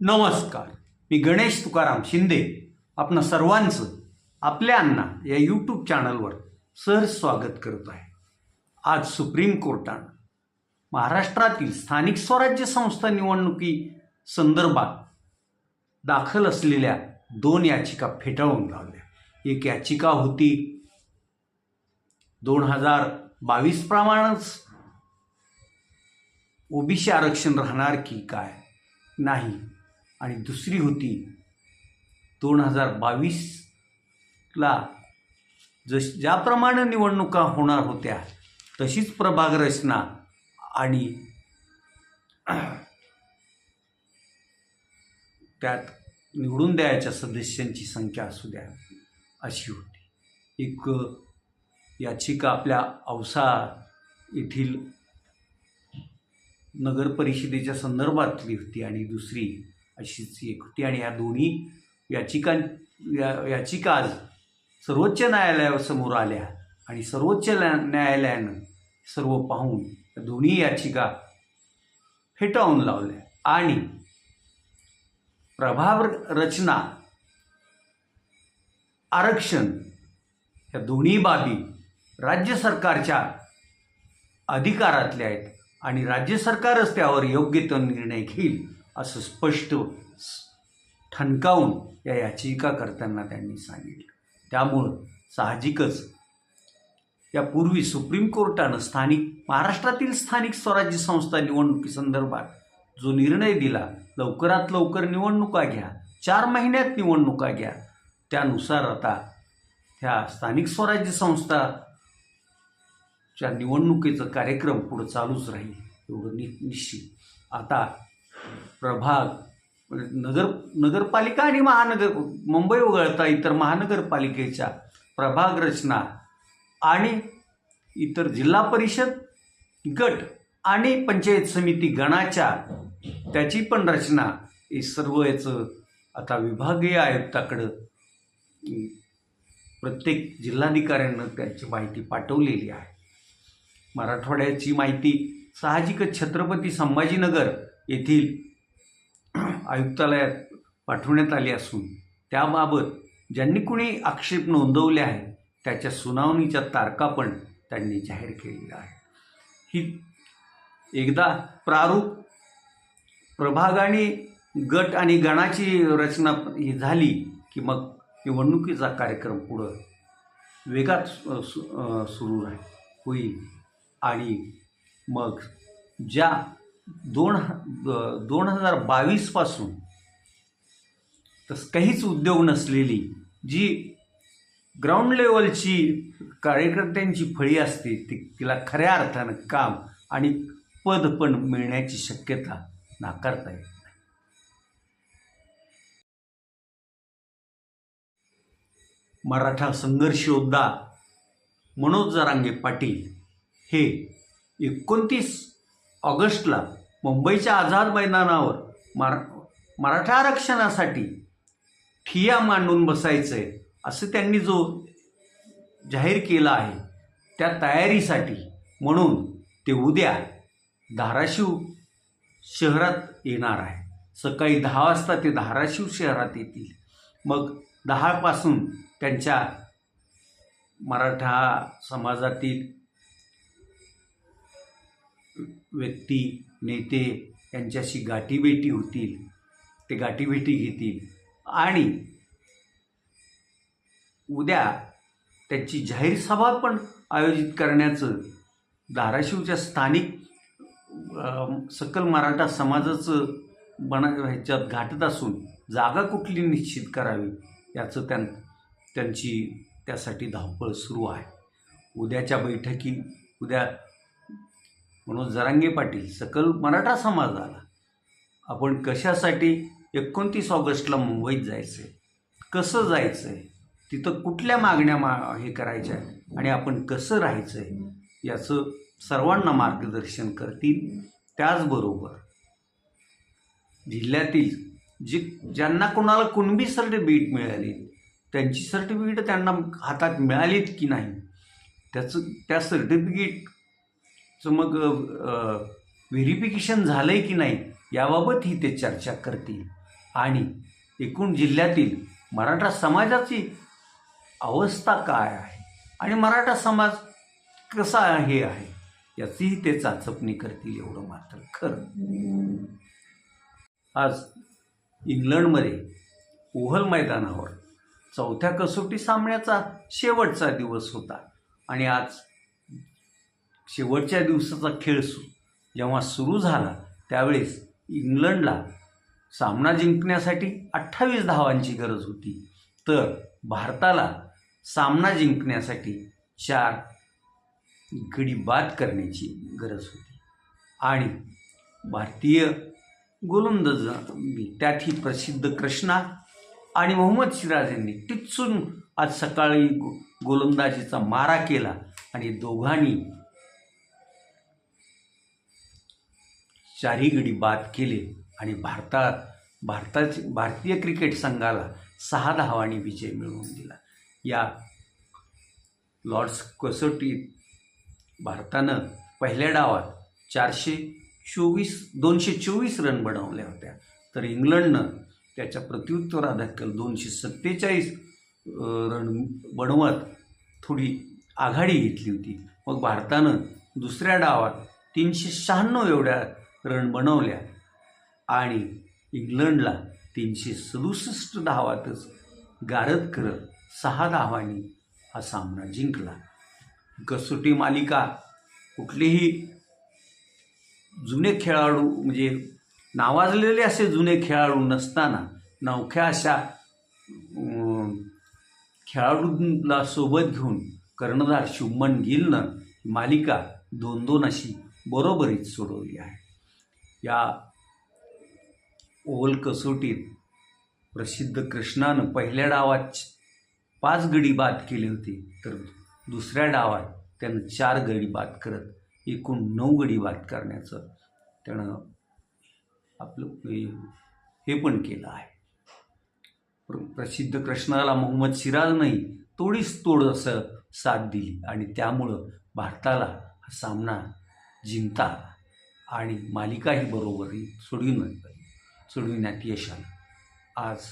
नमस्कार. मी गणेश तुकाराम शिंदे. आपणा सर्वांचं आपल्या अण्णा या यूट्यूब चॅनलवर सहज स्वागत करत आहे. आज सुप्रीम कोर्टानं महाराष्ट्रातील स्थानिक स्वराज्य संस्था निवडणुकी संदर्भात दाखल असलेल्या दोन याचिका फेटाळून लावल्या. एक याचिका होती दोन हजार बावीस प्रमाणेच. ओबीसी आरक्षण राहणार की काय? नाही. आणि दुसरी होती दोन हजार बावीसला जश ज्याप्रमाणे निवडणुका होणार होत्या तशीच प्रभाग रचना आणि त्यात निवडून द्यायच्या सदस्यांची संख्या असू द्या अशी होती. एक याचिका आपल्या औसा येथील नगर परिषदेच्या संदर्भातली होती आणि दुसरी अशीच एक होती. आणि या दोन्ही याचिका या याचिका आज सर्वोच्च न्यायालयासमोर आल्या. आणि सर्वोच्च न्या- न्यायालयानं सर्व पाहून या दोन्ही याचिका फेटाळून लावल्या. आणि प्रभाव रचना आरक्षण या दोन्ही बाबी राज्य सरकारच्या अधिकारातल्या आहेत. आणि राज्य सरकारच त्यावर योग्य तो निर्णय घेईल. असं स्पष्ट ठणकावून या याचिका करताना त्यांनी सांगितलं. त्यामुळं साहजिकच यापूर्वी सुप्रीम कोर्टानं स्थानिक महाराष्ट्रातील स्थानिक स्वराज्य संस्था निवडणुकीसंदर्भात जो निर्णय दिला लवकरात लवकर निवडणुका घ्या चार महिन्यात निवडणुका घ्या त्यानुसार आता ह्या स्थानिक स्वराज्य संस्था च्या निवडणुकीचा कार्यक्रम पुढं चालूच राहील एवढं नि निश्चित. आता प्रभाग म्हणजे नगर नगरपालिका आणि महानगर मुंबई वगळता इतर महानगरपालिकेच्या प्रभाग रचना आणि इतर जिल्हा परिषद गट आणि पंचायत समिती गणाच्या त्याची पण रचना. हे सर्व याचं आता विभागीय आयुक्ताकडं प्रत्येक जिल्हाधिकाऱ्यांना त्याची माहिती पाठवलेली आहे. मराठवाड्याची माहिती साहजिकच छत्रपती संभाजीनगर येथील आयुक्तालयात पाठवण्यात आली असून त्याबाबत ज्यांनी कुणी आक्षेप नोंदवले आहे त्याच्या सुनावणीच्या तारखा पण त्यांनी जाहीर केलेल्या आहे ही एकदा प्रारूप प्रभाग आणि गट आणि गणाची रचना ही झाली की मग निवडणुकीचा कार्यक्रम पुढं वेगात सु- सुरू राहील होईल आणि मग ज्या दोन ह- दोन हजार बावीसपासून तस काहीच उद्योग नसलेली जी ग्राउंड लेवलची कार्यकर्त्यांची फळी असते ती तिला खऱ्या अर्थानं काम आणि पद पण मिळण्याची शक्यता नाकारता येत नाही. मराठा संघर्ष योद्धा मनोज जरांगे पाटील हे एकोणतीस ऑगस्टला मुंबईच्या आझाद मैदानावर मरा मराठा आरक्षणासाठी ठिया मांडून बसायचं आहे असं त्यांनी जो जाहीर केला आहे त्या तयारीसाठी म्हणून ते उद्या धाराशिव शहरात येणार आहे. सकाळी दहा वाजता ते धाराशिव शहरात येतील. मग दहापासून त्यांच्या मराठा समाजातील व्यक्ती नेते यांच्याशी गाठीभेटी होतील. ते गाठीभेटी घेतील. आणि उद्या त्यांची जाहीर सभा पण आयोजित करण्याचं धाराशिवच्या स्थानिक सकल मराठा समाजाचं बना ह्याच्यात घाटत असून जागा कुठली निश्चित करावी याचं त्यां त्यांची त्यासाठी धावपळ सुरू आहे. उद्याच्या बैठकी उद्या म्हणून जरांगे पाटील सकल मराठा समाजाला आपण कशासाठी एकोणतीस ऑगस्टला मुंबईत जायचं आहे कसं जायचं आहे तिथं कुठल्या मागण्या मा हे करायच्या? आणि आपण कसं राहायचं आहे याचं सर्वांना मार्गदर्शन करतील. त्याचबरोबर जिल्ह्यातील जी ज्यांना कोणाला कुणबी सर्टिफिकेट मिळाली त्यांची सर्टिफिकेट त्यांना हातात मिळालीत की नाही? त्याचं त्या सर्टिफिकेट सो मग व्हेरिफिकेशन झालं आहे की नाही याबाबतही ते चर्चा करतील. आणि एकूण जिल्ह्यातील मराठा समाजाची अवस्था काय आहे? आणि मराठा समाज कसा आहे आहे? याचीही ते चाचपणी करतील एवढं मात्र खरं. आज इंग्लंडमध्ये ओहल मैदानावर चौथ्या कसोटी सामन्याचा शेवटचा दिवस होता. आणि आज शेवटच्या दिवसाचा खेळ सु जेव्हा सुरू झाला त्यावेळेस इंग्लंडला सामना जिंकण्यासाठी अठ्ठावीस धावांची गरज होती. तर भारताला सामना जिंकण्यासाठी चार गडी बाद करण्याची गरज होती. आणि भारतीय गोलंदाज त्याठी प्रसिद्ध कृष्णा आणि मोहम्मद सिराज यांनी टिचून आज सकाळी गो गोलंदाजीचा मारा केला आणि दोघांनी चारही गडी बाद केले आणि भारतात भारताचे भारतीय क्रिकेट संघाला सहा धावांनी विजय मिळवून दिला. या लॉर्ड्स कसोटीत भारतानं पहिल्या डावात चारशे चोवीस दोनशे चोवीस रन बनवल्या होत्या. तर इंग्लंडनं त्याच्या प्रत्युत्तरादाखल दोनशे सत्तेचाळीस रन बनवत थोडी आघाडी घेतली होती. मग भारतानं दुसऱ्या डावात तीनशे शहाण्णव एवढ्या रन बनवल्या. आणि इंग्लंडला तीनशे सदुसष्ट धावातच गारद करत सहा धावांनी हा सामना जिंकला. कसोटी मालिका कुठलेही जुने खेळाडू म्हणजे नावाजलेले असे जुने खेळाडू नसताना नवख्या अशा खेळाडूंना सोबत घेऊन कर्णधार शुभमन गिलनं मालिका दोन दोन अशी बरोबरीच सोडवली आहे. या ओव्हल कसोटीत प्रसिद्ध कृष्णानं पहिल्या डावात पाच गडी बाद केले होते तर दुसऱ्या डावात त्यानं चार गडी बाद करत एकूण नऊ गडी बाद करण्याचं त्यानं आपलं हे- पण केलं आहे. प्र प्रसिद्ध कृष्णाला मोहम्मद सिराजनंही तोडीस तोड असं साथ दिली आणि त्यामुळं भारताला हा सामना जिंकता आला आणि मालिकाही बरोबरी सोडविण्यात सोडविण्यात यश आलं. आज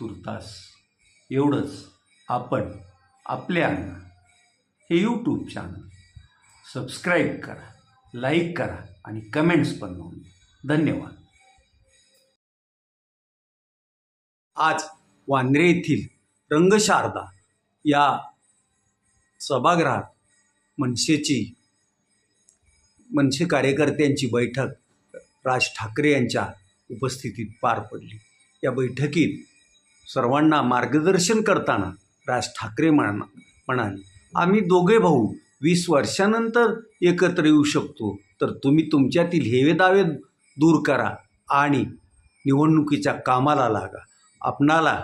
तुर्तास एवढंच आपण आपल्या अंगण हे यूट्यूब चॅनल सबस्क्राईब करा लाईक करा आणि कमेंट्स पण नोंद धन्यवाद. आज वांद्रे येथील रंगशारदा या सभागृहात मनसेची मनसे कार्यकर्त्यांची बैठक राज ठाकरे यांच्या उपस्थितीत पार पडली. या बैठकीत सर्वांना मार्गदर्शन करताना राज ठाकरे म्हणा म्हणाले आम्ही दोघे भाऊ वीस वर्षानंतर एकत्र येऊ शकतो तर तुम्ही तुमच्यातील हेवे दावे दूर करा आणि निवडणुकीच्या कामाला लागा. आपणाला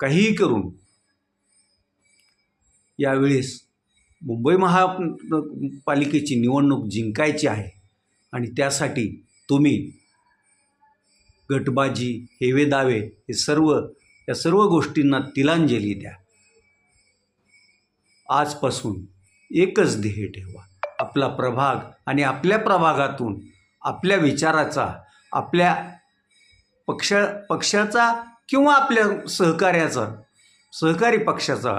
काहीही करून यावेळेस मुंबई महापालिकेची निवडणूक जिंकायची आहे आणि त्यासाठी तुम्ही गटबाजी हेवे दावे हे सर्व या सर्व गोष्टींना तिलांजली द्या. आजपासून एकच ध्येय ठेवा. आपला प्रभाग आणि आपल्या प्रभागातून आपल्या विचाराचा आपल्या पक्ष पक्षाचा किंवा आपल्या सहकार्याचा सहकारी पक्षाचा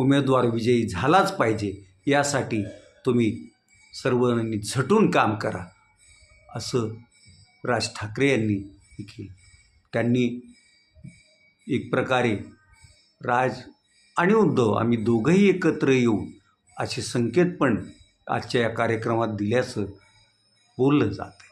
उमेदवार विजयी झालाच पाहिजे यासाठी तुम्ही सर्वांनी झटून काम करा असं राज ठाकरे यांनी देखील त्यांनी एक प्रकारे राज आणि उद्धव आम्ही दोघंही एकत्र येऊ असे संकेत पण आजच्या या कार्यक्रमात दिल्याचं बोललं जातं